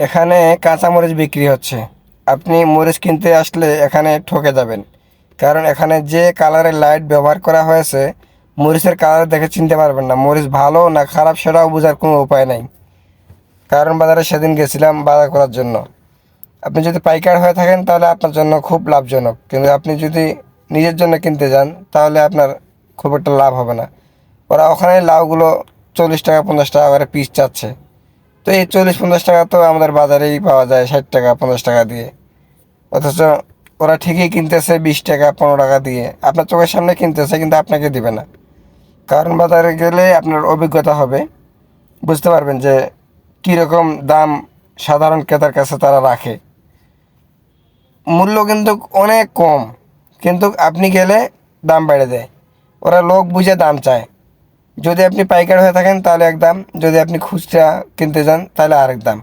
এখানে কাঁচামরিচ বিক্রি হচ্ছে। আপনি মরিচ কিনতে আসলে এখানে ঠকে যাবেন। কারণ এখানে যে কালারের লাইট ব্যবহার করা হয়েছে, মরিচের কালার দেখে চিনতে পারবেন না। মরিচ ভালো না খারাপ সেটাও বোঝার কোনো উপায় নাই। কারণ বাজারে সেদিন গেছিলাম বাজার করার জন্য। আপনি যদি পাইকার হয়ে থাকেন, তাহলে আপনার জন্য খুব লাভজনক। কিন্তু আপনি যদি নিজের জন্য কিনতে যান, তাহলে আপনার খুব একটা লাভ হবে না। ওরা ওখানে লাউগুলো চল্লিশ টাকা, পঞ্চাশ টাকা করে পিস চাচ্ছে। তো এই চল্লিশ পঞ্চাশ টাকা তো আমাদের বাজারেই পাওয়া যায়, ষাট টাকা, পঞ্চাশ টাকা দিয়ে। অথচ ওরা ঠিকই কিনতেছে বিশ টাকা, পনেরো টাকা দিয়ে। আপনার চোখের সামনে কিনতেছে, কিন্তু আপনাকে দিবে না। কারণ বাজারে গেলে আপনার অভিজ্ঞতা হবে। বুঝতে পারবেন যে কীরকম দাম সাধারণ ক্রেতার কাছে তারা রাখে। মূল্য কিন্তু অনেক কম, কিন্তু আপনি গেলে দাম বেড়ে দেয় ওরা লোক বুঝে দাম চায়। যদি আপনি পাইকার হয়ে থাকেন, তাহলে এক দাম। যদি আপনি খুচরা কিনতে যান, তাহলে আরেক দাম।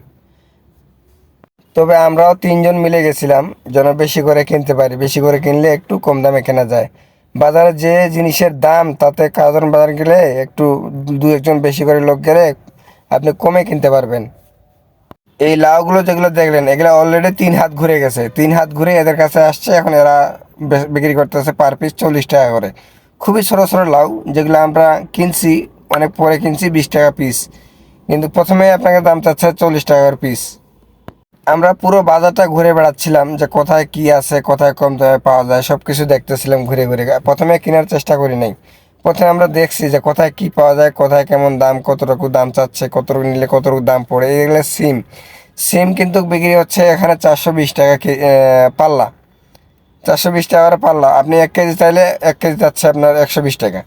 তবে আমরাও তিনজন মিলে গেছিলাম, যেন বেশি করে কিনতে পারি। বেশি করে কিনলে একটু কম দামে কেনা যায়। বাজারে যে জিনিসের দাম, তাতে কারণ বাজার গেলে একটু দু, একজন বেশি করে লোক গেলে আপনি কমে কিনতে পারবেন। এই লাউগুলো যেগুলো দেখলেন, এগুলো অলরেডি তিন হাত ঘুরে গেছে। তিন হাত ঘুরে এদের কাছে আসছে, এখন এরা বিক্রি করতেছে পার পিস চল্লিশ টাকা করে। খুবই ছোটো ছোটো লাউ, যেগুলো আমরা কিনছি, অনেক পরে কিনছি, বিশ টাকা পিস কিন্তু প্রথমে আপনাকে দাম চাচ্ছে চল্লিশ টাকার পিস আমরা পুরো বাজারটা ঘুরে বেড়াচ্ছিলাম যে কোথায় কি আছে, কোথায় কম দামে পাওয়া যায় সব কিছু দেখতেছিলাম ঘুরে ঘুরে। প্রথমে কেনার চেষ্টা করি নাই। প্রথমে আমরা দেখছি যে কোথায় কি পাওয়া যায়, কোথায় কেমন দাম, কতটুকু দাম চাচ্ছে, কতটুকু নিলে কতটুকু দাম পড়ে। এগুলো সিম। সিম কিন্তু বিক্রি হচ্ছে এখানে চারশো বিশ টাকা পাল্লা। চারশো বিশ টাকা করে পাল্লা আপনি এক কেজি চাইলে এক কেজি যাচ্ছে আপনার একশো বিশ টাকা।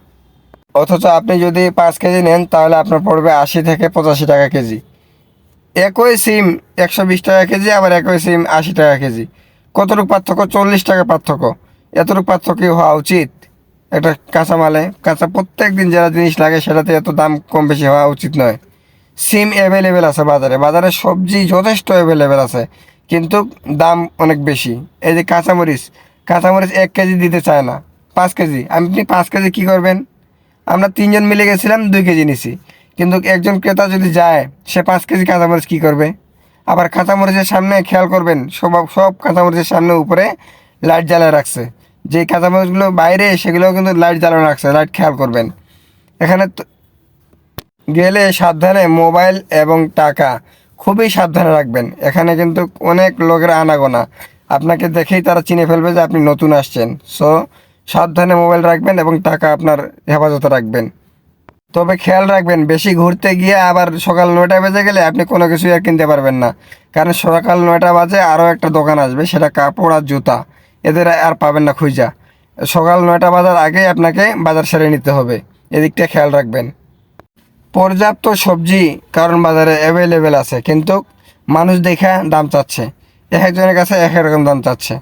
অথচ আপনি যদি পাঁচ কেজি নেন, তাহলে আপনার পড়বে আশি থেকে পঁচাশি টাকা কেজি। একই সিম, একশো বিশ টাকা কেজি, আবার একই সিম, আশি টাকা কেজি। কতটুকু পার্থক্য? চল্লিশ টাকা পার্থক্য। এতটুকু পার্থক্য হওয়া উচিত? একটা কাঁচামালে, কাঁচা প্রত্যেক দিন যারা জিনিস লাগে, সেটাতে এত দাম কম বেশি হওয়া উচিত নয়। সিম অ্যাভেলেবেল আছে বাজারে। বাজারে সবজি যথেষ্ট অ্যাভেলেবেল আছে, কিন্তু দাম অনেক বেশি। এই যে কাঁচামরিচ কাঁচামরিচ এক কেজি দিতে চায় না, পাঁচ কেজি। আপনি পাঁচ কেজি কী করবেন? আমরা তিনজন মিলে গেছিলাম, দুই কেজি নিছি। কিন্তু একজন ক্রেতা যদি যায়, সে পাঁচ কেজি কাঁচামরিচ কী করবে? আবার কাঁচামরিচের সামনে খেয়াল করবেন, সব সব কাঁচামরিচের সামনে উপরে লাইট জ্বালিয়ে রাখছে। যে কাঁচামরিচগুলো বাইরে, সেগুলোও কিন্তু লাইট জ্বালানো রাখছে, লাইট খেয়াল করবেন। এখানে গেলে সাবধানে মোবাইল এবং টাকা খুবই সাবধানে রাখবেন। এখানে কিন্তু অনেক লোকের আনাগোনা। আপনাকে দেখেই তারা চিনে ফেলবে যে আপনি নতুন আসছেন। সো সাবধানে মোবাইল রাখবেন এবং টাকা আপনার হেফাজতে রাখবেন। তবে খেয়াল রাখবেন, বেশি ঘুরতে গিয়ে আবার সকাল নয়টা বেজে গেলে আপনি কোনো কিছুই আর কিনতে পারবেন না। কারণ সকাল নয়টা বাজে আরও একটা দোকান আসবে, সেটা কাপড় আর জুতা। এদের আর পাবেন না খুঁজা। সকাল নয়টা বাজার আগেই আপনাকে বাজার সেরে নিতে হবে। এদিকটা খেয়াল রাখবেন। পর্যাপ্ত সবজি কারণ বাজারে অ্যাভেলেবেল আছে, কিন্তু মানুষ দেখা দাম চাচ্ছে। এক একজনের কাছে এক এক রকম দাম চাচ্ছে।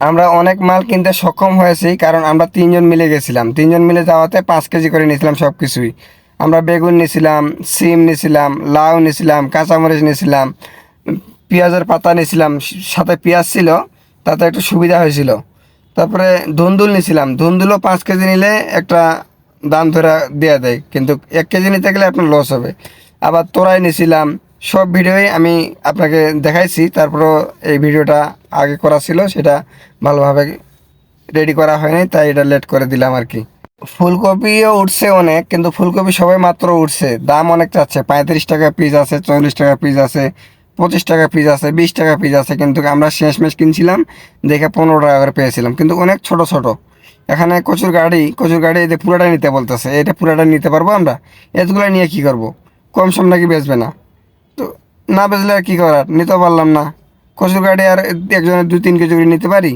আমরা অনেক মাল কিনতে সক্ষম হয়েছি কারণ আমরা তিনজন মিলে গেছিলাম। তিনজন মিলে যাওয়াতে পাঁচ কেজি করে নিয়েছিলাম সব কিছুই আমরা বেগুন নিয়েছিলাম, সিম নিয়েছিলাম, লাউ নিয়েছিলাম, কাঁচামরিচ নিয়েছিলাম, পেঁয়াজের পাতা নিয়েছিলাম, সাথে পেঁয়াজ ছিল, তাতে একটু সুবিধা হয়েছিল। তারপরে ধুন্দুল নিয়েছিলাম। ধুন্দুলও পাঁচ কেজি নিলে একটা দাম ধরে দেওয়া দেয়। কিন্তু এক কেজি নিতে গেলে আপনার লস হবে। আবার তোরাই নিয়েছিলাম সব ভিডিওই আমি আপনাকে দেখাইছি, তারপরও এই ভিডিওটা আগে করা ছিল, সেটা ভালোভাবে রেডি করা হয়নি, তাই এটা লেট করে দিলাম আর কি। ফুলকপিও উঠছে অনেক, কিন্তু ফুলকপি সবাই মাত্র উঠছে। দাম অনেক চাচ্ছে, পঁয়ত্রিশ টাকা পিস আছে, চল্লিশ টাকা পিস আছে, পঁচিশ টাকা পিস আছে, বিশ টাকা পিস আছে, কিন্তু আমরা শেষমেশ কিনছিলাম, দেখে পনেরো টাকা করে পেয়েছিলাম, কিন্তু অনেক ছোট ছোট। এখানে কচুর গাড়ি কচুর গাড়ি এদের পুরাটা নিতে বলতেছে, এটা পুরাটা নিতে পারব আমরা? এগুলো নিয়ে কি করব? কম সম নাকি বেচবে না? না বেচলে আর কী করার? নিতে পারলাম না। কচুর গাড়ি আর একজনের দু তিন কেজি করে নিতে পারি?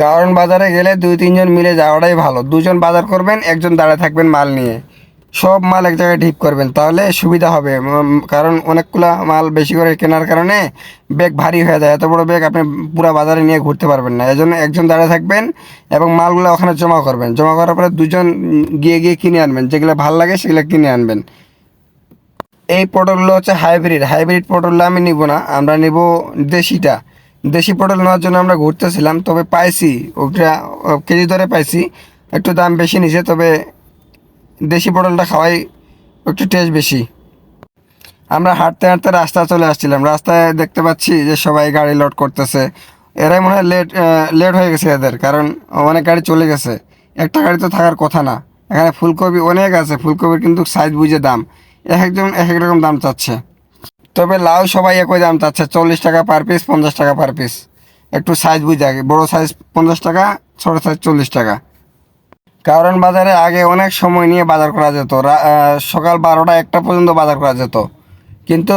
কারণ বাজারে গেলে দুই, তিনজন মিলে যাওয়াটাই ভালো। দুজন বাজার করবেন, একজন দাঁড়ায় থাকবেন মাল নিয়ে। সব মাল এক জায়গায় ঠিক করবেন, তাহলে সুবিধা হবে। কারণ অনেকগুলা মাল বেশি করে কেনার কারণে ব্যাগ ভারী হয়ে যায়। এত বড় ব্যাগ আপনি পুরো বাজারে নিয়ে ঘুরতে পারবেন না। এজন্য একজন দাঁড়ায় থাকবেন এবং মালগুলো ওখানে জমা করবেন। জমা করার পরে দুজন গিয়ে গিয়ে কিনে আনবেন। যেগুলো ভালো লাগে সেগুলো কিনে আনবেন। এই পটলগুলো হচ্ছে হাইব্রিড হাইব্রিড পটলগুলো আমি নিব না, আমরা নিব দেশিটা। দেশি পটল নেওয়ার জন্য আমরা ঘুরতেছিলাম, তবে পাইছি, ওটা কেজি ধরে পাইছি। একটু দাম বেশি নিছে, তবে দেশি পটলটা খাওয়াই একটু টেস্ট বেশি। আমরা হাঁটতে হাঁটতে রাস্তা চলে আসছিলাম। রাস্তায় দেখতে পাচ্ছি যে সবাই গাড়ি লোড করতেছে। এরাই মনে হয় লেট লেট হয়ে গেছে এদের, কারণ অনেক গাড়ি চলে গেছে। একটা গাড়ি তো থাকার কথা না। এখানে ফুলকপি অনেক আছে, ফুলকপির কিন্তু সাইজ বুঝে দাম। এক একজন এক এক রকম দাম চাচ্ছে। তবে লাউ সবাই একই দাম চাচ্ছে, চল্লিশ টাকা পার পিস পঞ্চাশ টাকা পার পিস একটু সাইজ বুঝে আগে, বড়ো সাইজ পঞ্চাশ টাকা, ছোটো সাইজ চল্লিশ টাকা। কারণ বাজারে আগে অনেক সময় নিয়ে বাজার করা যেত। সকাল বারোটা একটা পর্যন্ত বাজার করা যেত। কিন্তু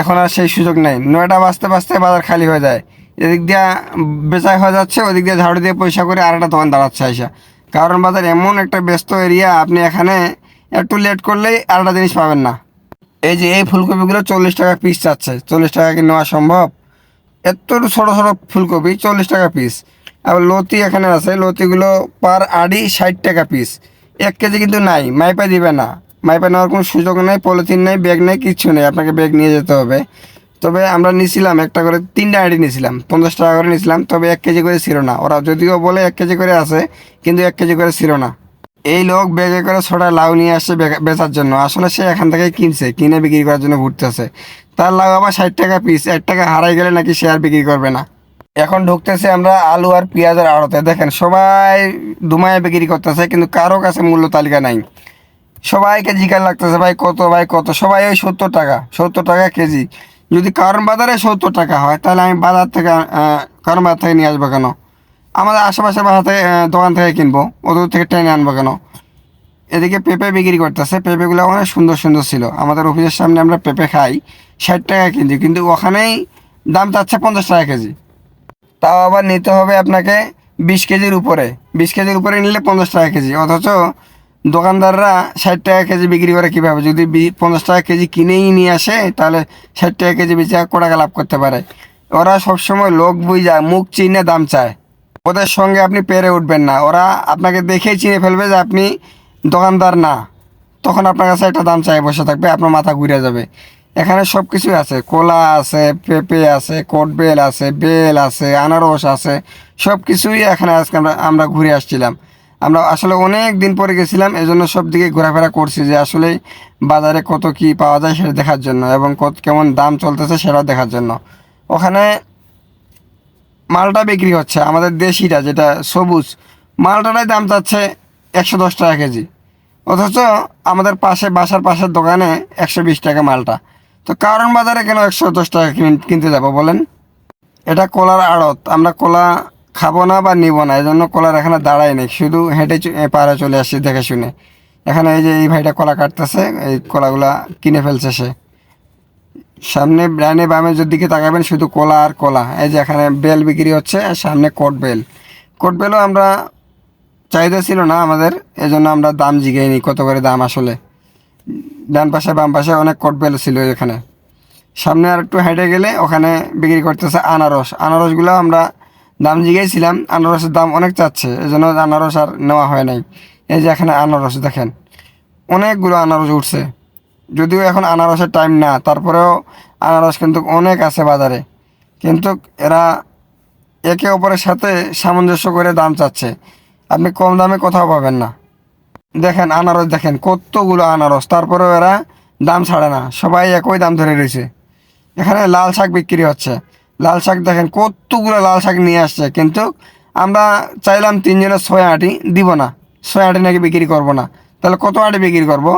এখন আর সেই সুযোগ নেই। নয়টা বাজতে বাজতে বাজার খালি হয়ে যায়। এদিক দিয়ে বেচা হয়ে যাচ্ছে, ওদিক দিয়ে ঝাড়ু দিয়ে পয়সা করে আর একটা দোকান দাঁড়াচ্ছে আইসা। কারণ বাজার এমন একটা ব্যস্ত এরিয়া আপনি এখানে একটু লেট করলেই একটা জিনিস পাবেন না। এই যে এই ফুলকপিগুলো চল্লিশ টাকা পিস চাচ্ছে চল্লিশ টাকা কি নেওয়া সম্ভব? এত ছোটো ছোটো ফুলকপি, চল্লিশ টাকা পিস আবার লতি এখানে আছে, লতিগুলো পার আড়ি ষাট টাকা পিস এক কেজি কিন্তু নাই, মাইপা দিবে না। মাইপা নেওয়ার কোনো সুযোগ নেই, পলিথিন নেই ব্যাগ নেই, কিচ্ছু নেই। আপনাকে ব্যাগ নিয়ে যেতে হবে। তবে আমরা নিয়েছিলাম একটা করে তিনটা আইডি নিয়েছিলাম পঞ্চাশ টাকা করে নিয়েছিলাম তবে এক কেজি করে ছিল না। ওরা যদিও বলে এক কেজি করে আছে, কিন্তু এক কেজি করে ছিল না। এই লোক বেগে করে ছোটা লাউ নিয়ে আসছে বেচার জন্য। আসলে সে এখান থেকে কিনছে, কিনে বিক্রি করার জন্য ঘুরতেছে। তার লাউ আবার ষাট টাকা পিস এক টাকা হারাই গেলে নাকি সে আর বিক্রি করবে না। এখন ঢুকতেছে আমরা আলু আর পেঁয়াজের আড়তে। দেখেন, সবাই দুমায় বিক্রি করতেছে, কিন্তু কারও কাছে মূল্য তালিকা নাই। সবাইকে জিজ্ঞাসা লাগতেছে, ভাই, কত ভাই, কত? সবাই ওই সত্তর টাকা সত্তর টাকা কেজি। যদি কারণ বাজারে সত্তর টাকা হয়, তাহলে আমি বাজার থেকে কারণ বাজার থেকে নিয়ে আসব কেন? আমাদের আশেপাশে বাসা থেকে দোকান থেকে কিনবো। ওদের থেকে টেনে আনব কেন? এদিকে পেঁপে বিক্রি করতেছে। পেঁপেগুলো অনেক সুন্দর সুন্দর ছিল। আমাদের অফিসের সামনে আমরা পেঁপে খাই, ষাট টাকা কেজি। কিন্তু ওখানেই দাম চাচ্ছে পঞ্চাশ টাকা কেজি। তাও আবার নিতে হবে আপনাকে বিশ কেজির উপরে। বিশ কেজির উপরে নিলে পঞ্চাশ টাকা কেজি। অথচ দোকানদাররা ষাট টাকা কেজি বিক্রি করে কীভাবে? যদি পঞ্চাশ টাকা কেজি কিনেই নিয়ে আসে, তাহলে ষাট টাকা কেজি বেচে কো টাকা লাভ করতে পারে। ওরা সবসময় লোক বুঝা, মুখ চিনে দাম চায়। ওদের সঙ্গে আপনি পেরে উঠবেন না। ওরা আপনাকে দেখেই চিনে ফেলবে যে আপনি দোকানদার না। তখন আপনার কাছে একটা দাম চাই, বসে থাকবে, আপনার মাথা ঘুরে যাবে। এখানে সব কিছুই আছে। কলা আছে, পেঁপে আছে, কোটবেল আছে, বেল আছে, আনারস আছে সব কিছুই এখানে আজকে আমরা আমরা ঘুরে আসছিলাম। আমরা আসলে অনেক দিন পরে গেছিলাম, এজন্য সব দিকে ঘোরাফেরা করছি যে আসলে বাজারে কত কি পাওয়া যায় সেটা দেখার জন্য এবং কত কেমন দাম চলতেছে সেটাও দেখার জন্য। ওখানে মালটা বিক্রি হচ্ছে, আমাদের দেশিটা যেটা সবুজ মালটাটাই দাম যাচ্ছে একশো দশ টাকা কেজি। অথচ আমাদের পাশে, বাসার পাশের দোকানে একশো বিশ টাকা মালটা। তো কারণ বাজারে কেন একশো দশ টাকা কিনতে যাব বলেন? এটা কলার আড়ত, আমরা কলা খাব না বা নিব না এই জন্য কলার এখানে দাঁড়াই নেই, শুধু হেঁটে পাড়ে চলে আসছি দেখে শুনে। এখানে এই যে এই ভাইটা কলা কাটতেছে, এই কলাগুলা কিনে ফেলছে সে। সামনে ডাইনে বামে যদি দিকে তাকাবেন, শুধু কলা আর কলা। এই যে এখানে বেল বিক্রি হচ্ছে, আর সামনে কোট বেল। কোট বেলও আমরা চাহিদা ছিল না আমাদের, এজন্য আমরা দাম জিগাইনি, কত করে দাম আসলে। ডান পাশে, বাম পাশে অনেক কোট বেল ছিল এখানে। সামনে আর একটু হেঁটে গেলে ওখানে বিক্রি করতেছে আনারস। আনারসগুলো আমরা দাম জিগাইছিলাম, আনারসের দাম অনেক চাচ্ছে এই জন্য আনারস আর নেওয়া হয় নাই। এই যে এখানে আনারস দেখেন, অনেকগুলো আনারস উঠছে। যদিও এখন আনারসের টাইম না, তারপরেও আনারস কিন্তু অনেক আছে বাজারে। কিন্তু এরা একে অপরের সাথে সামঞ্জস্য করে দাম চাচ্ছে। আপনি কম দামে কোথাও পাবেন না। দেখেন আনারস, দেখেন কতগুলো আনারস। তারপরেও এরা দাম ছাড়ে না। সবাই একই দাম ধরে রয়েছে। এখানে লাল শাক বিক্রি হচ্ছে। লাল শাক দেখেন কতগুলো লাল শাক নিয়ে আসছে। কিন্তু আমরা চাইলাম তিনজনের ছয় আটি দিব না। ছয় আটি নাকি বিক্রি করব না। তাহলে কত আটি বিক্রি করব?